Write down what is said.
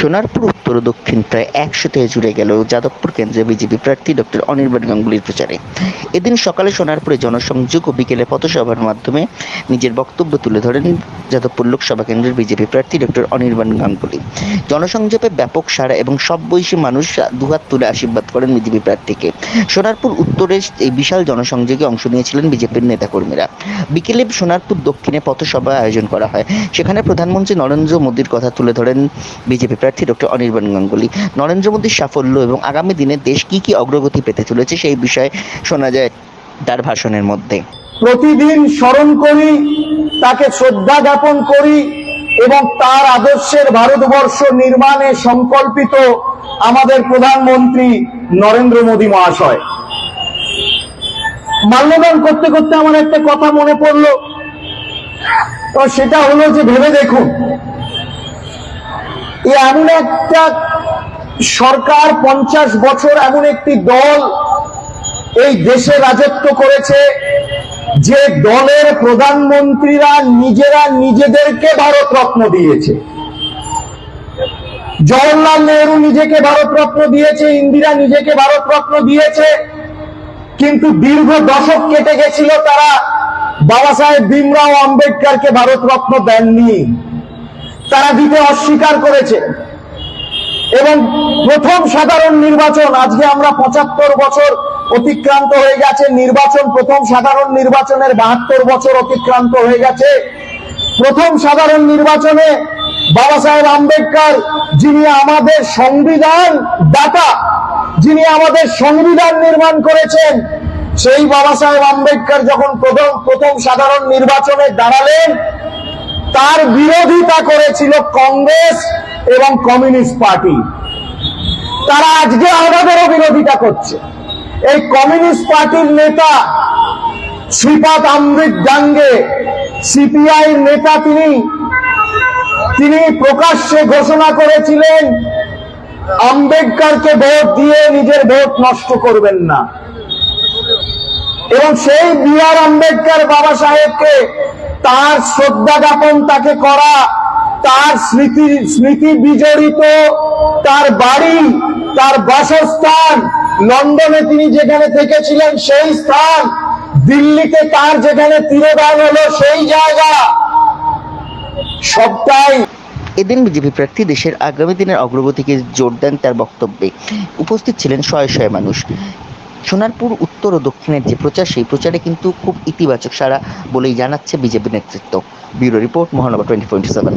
সোনারপুর, উত্তর দক্ষিণ প্রায় একশো থেকে জুড়ে গেল যাদবপুর কেন্দ্রে বিজেপি প্রার্থী ডক্টর অনির্বাণ গাঙ্গুলির প্রচারে। এদিন সকালে সোনারপুরে জনসংযোগ ও বিকেলে পথসভার মাধ্যমে নিজের বক্তব্য তুলে ধরেন যাদবপুর লোকসভা কেন্দ্রের বিজেপি প্রার্থী ডক্টর অনির্বাণ গাঙ্গুলি। জনসংযোগে ব্যাপক সাড়া এবং সব বয়সী মানুষ দুহাত তুলে আশীর্বাদ করেন বিজেপি প্রার্থীকে। সোনারপুর উত্তরে এই বিশাল জনসংযোগে অংশ নিয়েছিলেন বিজেপির নেতাকর্মীরা। বিকেলে সোনারপুর দক্ষিণে পথসভা আয়োজন করা হয়। সেখানে প্রধানমন্ত্রী নরেন্দ্র মোদীর কথা তুলে ধরেন বিজেপি প্রার্থী ডক্টর অনির্বাণ গাঙ্গুলি। নরেন্দ্র মোদীর সাফল্য এবং আগামী দিনে দেশ কি কি অগ্রগতি পেতে চলেছে সেই বিষয়ে শোনা যায় তার ভাষণের মধ্যে। প্রতিদিন স্মরণ করি তাকে শ্রদ্ধা জ্ঞাপন করি এবং তার আদর্শের ভারতবর্ষ নির্মাণে সংকল্পিত আমাদের প্রধানমন্ত্রী নরেন্দ্র মোদী মহাশয়। মাল্যদান করতে করতে আমার একটা কথা মনে পড়ল। তো সেটা হলো যে ভেবে দেখুন এমন একটা সরকার পঞ্চাশ বছর এমন একটি দল এই দেশে রাজত্ব করেছে যে দলের প্রধানমন্ত্রীরা নিজেরা নিজেদেরকে ভারত রত্ন দিয়েছে। জওয়াহরলাল নেহরু নিজেকে ভারত রত্ন দিয়েছে, ইন্দিরা নিজেকে ভারত রত্ন দিয়েছে, কিন্তু দীর্ঘ দশক কেটে গেছিল তারা বাবা সাহেব ভীমরাও আম্বেদকরকে ভারত রত্ন দেননি। তারা দিতে অস্বীকার করেছে। এবং প্রথম সাধারণ নির্বাচন, আজকে আমরা পঁচাত্তর বছর অতিক্রান্ত হয়ে গেছে, নির্বাচন প্রথম সাধারণ নির্বাচনের বাহাত্তর বছর অতিক্রান্ত হয়ে গেছে। প্রথম সাধারণ নির্বাচনে বাবা সাহেব আম্বেদকর, যিনি আমাদের সংবিধান দাতা, যিনি আমাদের সংবিধান নির্মাণ করেছেন, সেই বাবা সাহেব আম্বেদকর যখন প্রথম প্রথম সাধারণ নির্বাচনে দাঁড়ালেন, তার বিরোধিতা করেছিল কংগ্রেস এবং কমিউনিস্ট পার্টি। তারা আজকে আমাদেরও বিরোধিতা করছে। এই কমিউনিস্ট পার্টির নেতা শ্রীপাদ আমৃত ডাঙ্গে সিপিআই নেতা তিনি তিনি প্রকাশ্যে ঘোষণা করেছিলেন, আম্বেদকরকে ভোট দিয়ে নিজের ভোট নষ্ট করবেন না। এবং সেই বি আর আম্বেদকর বাবা সাহেবকে তার শ্রদ্ধা জ্ঞাপন তাকে করা তার স্মৃতি স্মৃতি বিজড়িত, তার বাড়ি, তার বাসস্থান, লন্ডনে তিনি যেখানে থেকেছিলেন সেই স্থান, দিল্লিতে তার যেখানে তিরোধান হলো সেই জায়গা। সবটাই এদিন বিজেপি প্রার্থী দেশের আগামী দিনের অগ্রগতিকে জোর দেন তার বক্তব্যে। উপস্থিত ছিলেন শয়ে শয়ে মানুষ। সোনারপুর, উত্তর ও দক্ষিণের যে প্রচার, সেই প্রচারে কিন্তু খুব ইতিবাচক সারা বলেই জানাচ্ছে বিজেপি নেতৃত্ব। ব্যুরো রিপোর্ট মহানগর টোয়েন্টি টোয়েন্টি সেভেন।